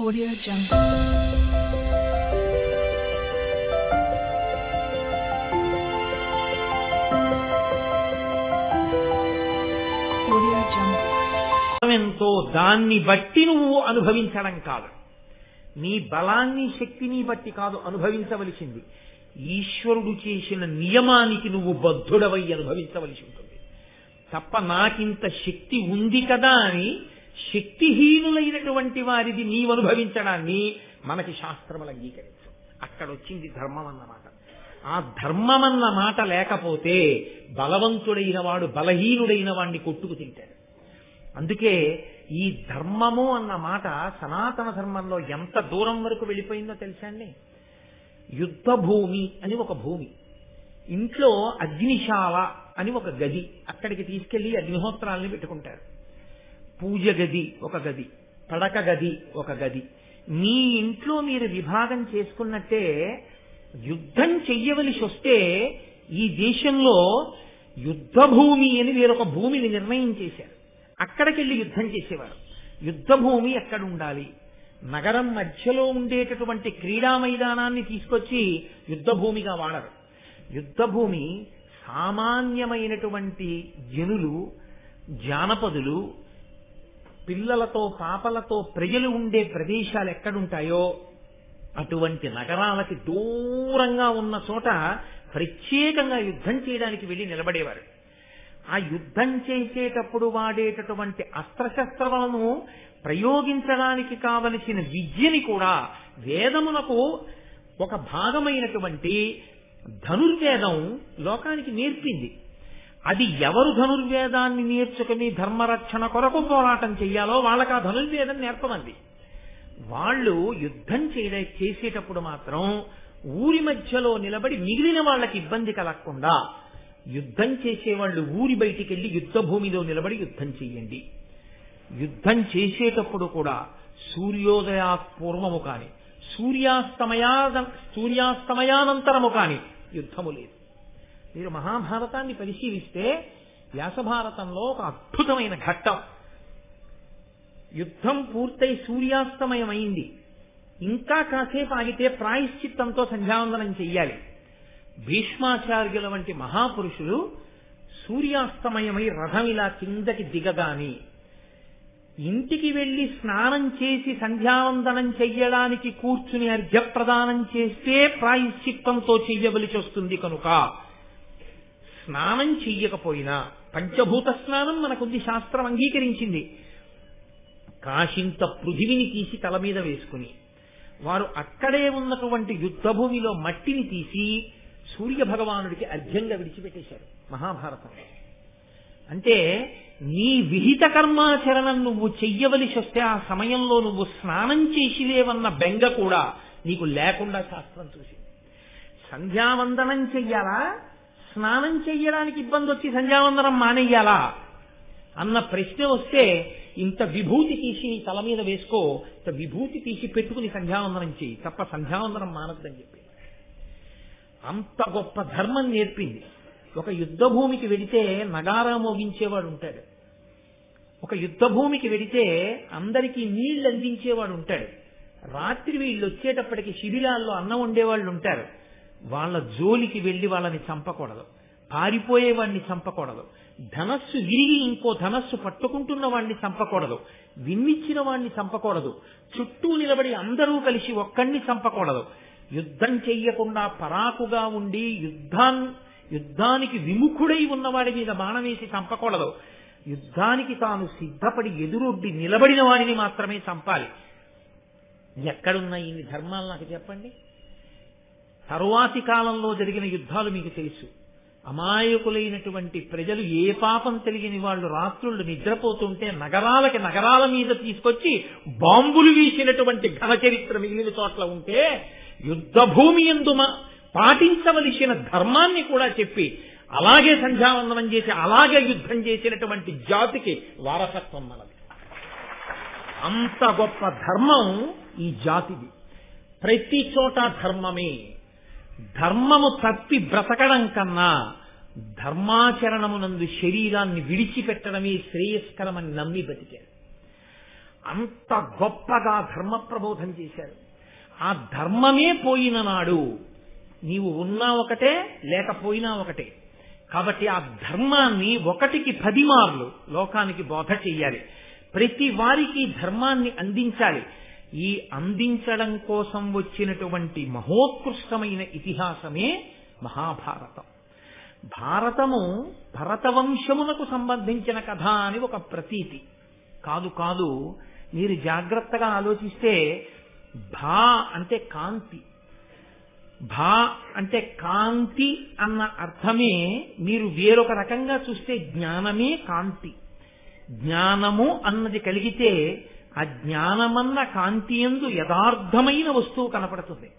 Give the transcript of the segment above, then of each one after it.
Audio Jungle. ఎంతో దాన్ని బట్టి నువ్వు అనుభవించడం కాదు. నీ బలాన్ని శక్తిని బట్టి కాదు అనుభవించవలసింది. ఈశ్వరుడు చేసిన నియమానికి నువ్వు బద్ధుడవై అనుభవించవలసి ఉంటుంది. తప్ప నాకింత శక్తి ఉంది కదా అని శక్తిహీనులైనటువంటి వారిది నీవు అనుభవించడాన్ని మనకి శాస్త్రములు అంగీకరించు అక్కడ వచ్చింది ధర్మం అన్నమాట ఆ ధర్మం అన్న మాట లేకపోతే బలవంతుడైన వాడు బలహీనుడైన వాణ్ణి కొట్టుకు తింటాడు. అందుకే ఈ ధర్మము అన్న మాట సనాతన ధర్మంలో ఎంత దూరం వరకు వెళ్ళిపోయిందో తెలుసా అండి? యుద్ధ భూమి అని ఒక భూమి ఇంట్లో అగ్నిశాల అని ఒక గది అక్కడికి తీసుకెళ్ళి అగ్నిహోత్రాలని పెట్టుకుంటారు. పూజ గది ఒక గది పడక గది ఒక గది. మీ ఇంట్లో మీరు విభాగం చేసుకున్నట్టే యుద్ధం చెయ్యవలసి వస్తే ఈ దేశంలో యుద్ధ భూమి అని వేరొక భూమిని నిర్ణయం చేశారు. అక్కడికెళ్ళి యుద్ధం చేసేవారు. యుద్ధ భూమి ఎక్కడ ఉండాలి నగరం మధ్యలో ఉండేటటువంటి క్రీడా మైదానాన్ని తీసుకొచ్చి యుద్ధ భూమిగా వాడరు. యుద్ధ భూమి సామాన్యమైనటువంటి జనులు జానపదులు పిల్లలతో పాపలతో ప్రజలు ఉండే ప్రదేశాలు ఎక్కడుంటాయో అటువంటి నగరాలకి దూరంగా ఉన్న చోట ప్రత్యేకంగా యుద్ధం చేయడానికి వెళ్ళి నిలబడేవారు. ఆ యుద్ధం చేసేటప్పుడు వాడేటటువంటి అస్త్రశస్త్రములను ప్రయోగించడానికి కావలసిన విద్యని కూడా వేదమునకు ఒక భాగమైనటువంటి ధనుర్వేదం లోకానికి నేర్పింది. అది ఎవరు ధనుర్వేదాన్ని నేర్చుకుని ధర్మరక్షణ కొరకు పోరాటం చెయ్యాలో వాళ్ళకి ఆ ధనుర్వేదం నేర్పమంది. వాళ్ళు యుద్ధం చేయడ చేసేటప్పుడు మాత్రం ఊరి మధ్యలో నిలబడి మిగిలిన వాళ్ళకి ఇబ్బంది కలగకుండా యుద్ధం చేసేవాళ్ళు ఊరి బయటికి వెళ్ళి యుద్ధ భూమిలో నిలబడి యుద్ధం చెయ్యండి యుద్ధం చేసేటప్పుడు కూడా సూర్యోదయా పూర్వము కాని సూర్యాస్తమయా సూర్యాస్తమయానంతరము కాని యుద్ధము లేదు. మీరు మహాభారతాన్ని పరిశీలిస్తే వ్యాసభారతంలో ఒక అద్భుతమైన ఘట్టం. యుద్ధం పూర్తయి సూర్యాస్తమయమైంది. ఇంకా కాసేపు ఆగితే ప్రాయశ్చిత్తంతో సంధ్యావందనం చెయ్యాలి. భీష్మాచార్యుల వంటి మహాపురుషులు సూర్యాస్తమయమై రథం ఇలా కిందకి దిగగాని ఇంటికి వెళ్ళి స్నానం చేసి సంధ్యావందనం చెయ్యడానికి కూర్చుని అర్ఘ్యప్రదానం చేస్తే ప్రాయశ్చిత్తంతో చెయ్యవలసి వస్తుంది కనుక స్నానం చెయ్యకపోయినా పంచభూత స్నానం మనకుంది శాస్త్రం అంగీకరించింది. కాశింత పృథివిని తీసి తల మీద వేసుకుని వారు అక్కడే ఉన్నటువంటి యుద్ధభూమిలో మట్టిని తీసి సూర్య భగవానుడికి అర్ఘ్యంగా విడిచిపెట్టేశారు మహాభారతం. అంటే నీ విహిత కర్మాచరణం నువ్వు చెయ్యవలసి వస్తే ఆ సమయంలో నువ్వు స్నానం చేసిలేవన్న బెంగ కూడా నీకు లేకుండా శాస్త్రం చూసింది. సంధ్యావందనం చెయ్యాలా? స్నానం చెయ్యడానికి ఇబ్బంది వచ్చి సంధ్యావందనం మానేయాలా అన్న ప్రశ్న వస్తే ఇంత విభూతి తీసి నీ తల మీద వేసుకో ఇంత విభూతి తీసి పెట్టుకుని సంధ్యావందనం చేయి తప్ప సంధ్యావందనం మానద్దని చెప్పి. అంత గొప్ప ధర్మం నేర్పింది. ఒక యుద్ధ భూమికి వెడితే నగారా మోగించేవాడు ఉంటాడు. ఒక యుద్ధ భూమికి వెడితే అందరికీ నీళ్ళు అందించేవాడు ఉంటాడు. రాత్రి వీళ్ళు వచ్చేటప్పటికి శిబిరాల్లో అన్నం వండేవాళ్ళు ఉంటారు. వాళ్ళ జోలికి వెళ్ళి వాళ్ళని చంపకూడదు. పారిపోయే వాడిని చంపకూడదు. ధనస్సు విరిగి ఇంకో ధనస్సు పట్టుకుంటున్న వాడిని చంపకూడదు. విన్నిచ్చిన వాడిని చంపకూడదు. చుట్టూ నిలబడి అందరూ కలిసి ఒక్కడిని చంపకూడదు. యుద్ధం చెయ్యకుండా పరాకుగా ఉండి యుద్ధాన్ యుద్ధానికి విముఖుడై ఉన్నవాడి మీద బాణమేసి చంపకూడదు. యుద్ధానికి తాను సిద్ధపడి ఎదురొడ్డి నిలబడిన వాడిని మాత్రమే చంపాలి. ఎక్కడున్నాయి ఇన్ని ధర్మాలు నాకు చెప్పండి? తరువాతి కాలంలో జరిగిన యుద్ధాలు మీకు తెలుసు. అమాయకులైనటువంటి ప్రజలు ఏ పాపం తెలియని వాళ్ళు రాత్రుళ్ళు నిద్రపోతుంటే నగరాలకి నగరాల మీద తీసుకొచ్చి బాంబులు వీసినటువంటి ఘన చరిత్ర మిగిలిన చోట్ల ఉంటే యుద్ధ భూమి ఎందు పాటించవలసిన ధర్మాన్ని కూడా చెప్పి అలాగే సంధ్యావందనం చేసి అలాగే యుద్ధం చేసినటువంటి జాతికి వారసత్వం మనది. అంత గొప్ప ధర్మం ఈ జాతిది. ప్రతి చోట ధర్మమే. ధర్మము తప్పి బ్రతకడం కన్నా ధర్మాచరణమునందు శరీరాన్ని విడిచిపెట్టడమే శ్రేయస్కరమని నమ్మి బతికారు. అంత గొప్పగా ధర్మ ప్రబోధం చేశారు. ఆ ధర్మమే పోయిన నాడు నీవు ఉన్నా ఒకటే లేకపోయినా ఒకటే. కాబట్టి ఆ ధర్మాన్ని ఒకటికి పది మార్లు లోకానికి బోధ చెయ్యాలి. ప్రతి వారికి ధర్మాన్ని అందించాలి. ఈ అందించడం కోసం వచ్చినటువంటి మహోత్కృష్టమైన ఇతిహాసమే మహాభారతం. భారతము భరతవంశమునకు సంబంధించిన కథ అని ఒక ప్రతీతి. కాదు కాదు మీరు జాగ్రత్తగా ఆలోచిస్తే భా అంటే కాంతి. భా అంటే కాంతి అన్న అర్థమే మీరు వేరొక రకంగా చూస్తే జ్ఞానమే కాంతి. జ్ఞానము అన్నది కలిగితే ఆ జ్ఞానమన్న కాంతి ఎందు యథార్థమైన వస్తువు కనపడుతుంది.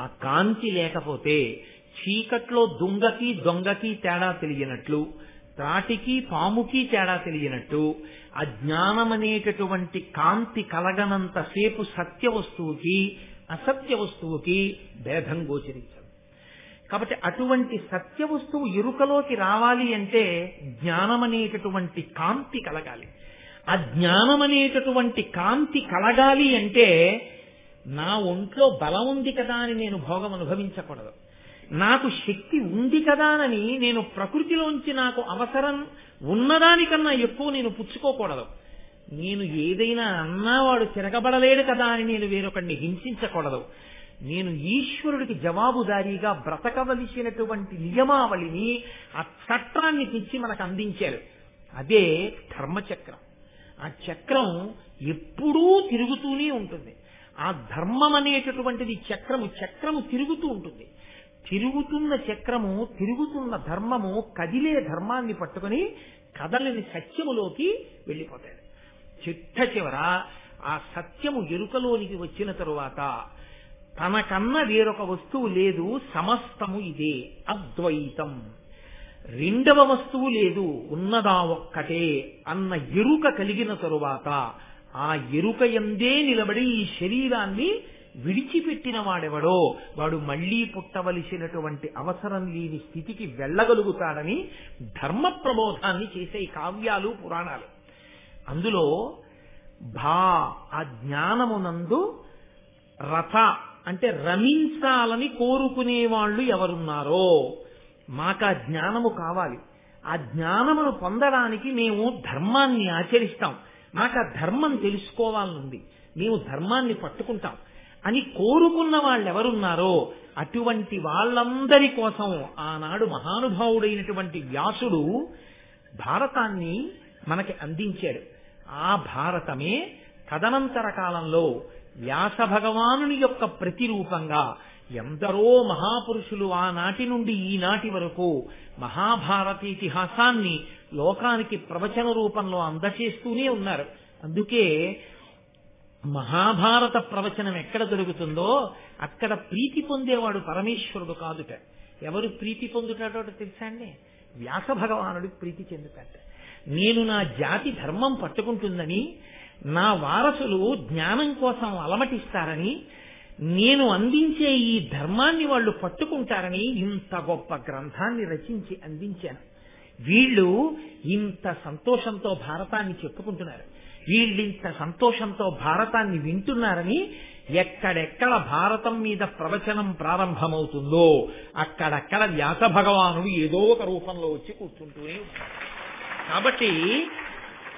ఆ కాంతి లేకపోతే చీకట్లో దుంగకి దొంగకి తేడా తెలియనట్లు త్రాటికి పాముకి తేడా తెలియనట్టు అజ్ఞానం అనేటటువంటి కాంతి కలగనంతసేపు సత్య వస్తువుకి అసత్య వస్తువుకి భేదం గోచరించదు. కాబట్టి అటువంటి సత్య వస్తువు ఎరుకలోకి రావాలి అంటే జ్ఞానం అనేటటువంటి కాంతి కలగాలి. ఆ జ్ఞానం అనేటటువంటి కాంతి కలగాలి అంటే నా ఒంట్లో బలం ఉంది కదా అని నేను భోగం అనుభవించకూడదు. నాకు శక్తి ఉంది కదా అని నేను ప్రకృతిలోంచి నాకు అవసరం ఉన్నదానికన్నా ఎక్కువ నేను పుచ్చుకోకూడదు. నేను ఏదైనా అన్నా వాడు తిరగబడలేడు కదా అని నేను వేరొకడిని హింసించకూడదు. నేను ఈశ్వరుడికి జవాబుదారీగా బ్రతకవలసినటువంటి నియమావళిని ఆ చట్టాన్ని తెచ్చి మనకు అందించారు. అదే ధర్మచక్రం. ఆ చక్రం ఎప్పుడూ తిరుగుతూనే ఉంటుంది. ఆ ధర్మం అనేటటువంటిది చక్రము చక్రము తిరుగుతూ ఉంటుంది. తిరుగుతున్న చక్రము తిరుగుతున్న ధర్మము కదిలే ధర్మాన్ని పట్టుకుని కదలని సత్యములోకి వెళ్ళిపోతాడు చిట్ట చివర ఆ సత్యము ఎరుకలోనికి వచ్చిన తరువాత తనకన్న వేరొక వస్తువు లేదు సమస్తము ఇదే అద్వైతం. రెండవ వస్తువు లేదు ఉన్నదా ఒక్కటే అన్న ఎరుక కలిగిన తరువాత ఆ ఎరుక ఎందే నిలబడి ఈ శరీరాన్ని విడిచిపెట్టిన వాడెవడో వాడు మళ్ళీ పుట్టవలసినటువంటి అవసరం లేని స్థితికి వెళ్ళగలుగుతాడని ధర్మ ప్రబోధాన్ని చేసే కావ్యాలు పురాణాలు. అందులో భా ఆ జ్ఞానమునందు రథ అంటే రమించాలని కోరుకునే వాళ్ళు ఎవరున్నారో మాకు ఆ జ్ఞానము కావాలి. ఆ జ్ఞానమును పొందడానికి మేము ధర్మాన్ని ఆచరిస్తాం. మాకు ఆ ధర్మం తెలుసుకోవాలనుంది. మేము ధర్మాన్ని పట్టుకుంటాం. అని కోరుకున్న వాళ్ళెవరున్నారో అటువంటి వాళ్ళందరి కోసం ఆనాడు మహానుభావుడైనటువంటి వ్యాసుడు భారతాన్ని మనకి అందించాడు. ఆ భారతమే తదనంతర కాలంలో వ్యాస భగవానుని యొక్క ప్రతిరూపంగా ఎందరో మహాపురుషులు ఆనాటి నుండి ఈనాటి వరకు మహాభారత ఇతిహాసాన్ని లోకానికి ప్రవచన రూపంలో అందచేస్తూనే ఉన్నారు. అందుకే మహాభారత ప్రవచనం ఎక్కడ దొరుకుతుందో అక్కడ ప్రీతి పొందేవాడు పరమేశ్వరుడు కాదుట. ఎవరు ప్రీతి పొందుతాడో తెలుసా అండి? వ్యాస భగవానుడు ప్రీతి చెందుతాడు. నేను నా జాతి ధర్మం పట్టుకుంటుందని నా వారసులు జ్ఞానం కోసం అలమటిస్తారని నేను అందించే ఈ ధర్మాన్ని వాళ్ళు పట్టుకుంటారని ఇంత గొప్ప గ్రంథాన్ని రచించి అందించాను. వీళ్ళు ఇంత సంతోషంతో భారతాన్ని చెప్పుకుంటున్నారు. వీళ్ళింత సంతోషంతో భారతాన్ని వింటున్నారని ఎక్కడెక్కడ భారతం మీద ప్రవచనం ప్రారంభమవుతుందో అక్కడక్కడ వ్యాస భగవానుడు ఏదో ఒక రూపంలో వచ్చి కూర్చుంటూనే కాబట్టి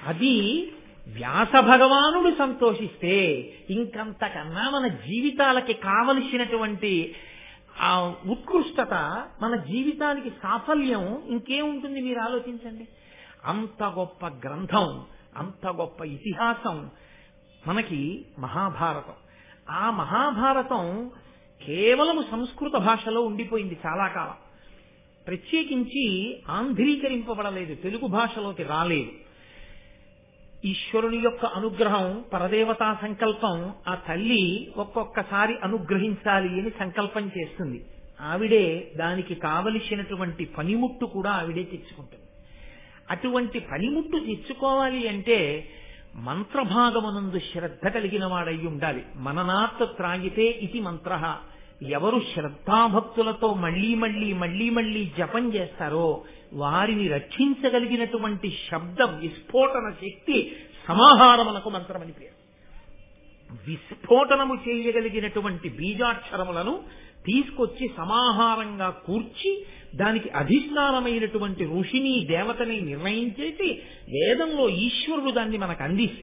అది వ్యాస భగవానుడు సంతోషిస్తే ఇంకంతకన్నా మన జీవితాలకి కావలసినటువంటి ఆ ఉత్కృష్టత మన జీవితానికి సాఫల్యం ఇంకేముంటుంది మీరు ఆలోచించండి? అంత గొప్ప గ్రంథం అంత గొప్ప ఇతిహాసం మనకి మహాభారతం. ఆ మహాభారతం కేవలం సంస్కృత భాషలో ఉండిపోయింది చాలా కాలం. ప్రత్యేకించి ఆంధ్రీకరింపబడలేదు తెలుగు భాషలోకి రాలేదు. ఈశ్వరుని యొక్క అనుగ్రహం పరదేవతా సంకల్పం ఆ తల్లి ఒక్కొక్కసారి అనుగ్రహించాలి అని సంకల్పం చేస్తుంది. ఆవిడే దానికి కావలసినటువంటి పనిముట్టు కూడా ఆవిడే తెచ్చుకుంటుంది. అటువంటి పనిముట్టు తెచ్చుకోవాలి అంటే మంత్రభాగమునందు శ్రద్ధ కలిగిన వాడై ఉండాలి మననాత్ త్రాగితే ఇది మంత్ర. ఎవరు శ్రద్ధాభక్తులతో మళ్ళీ మళ్ళీ మళ్ళీ మళ్ళీ జపం చేస్తారో వారిని రక్షించగలిగినటువంటి శబ్ద విస్ఫోటన శక్తి సమాహారమునకు మంత్రమని పేరు. విస్ఫోటనము చేయగలిగినటువంటి బీజాక్షరములను తీసుకొచ్చి సమాహారంగా కూర్చి దానికి అధిష్టానమైనటువంటి ఋషిని దేవతని నిర్ణయించేసి వేదంలో ఈశ్వరుడు దాన్ని మనకు అందిస్తే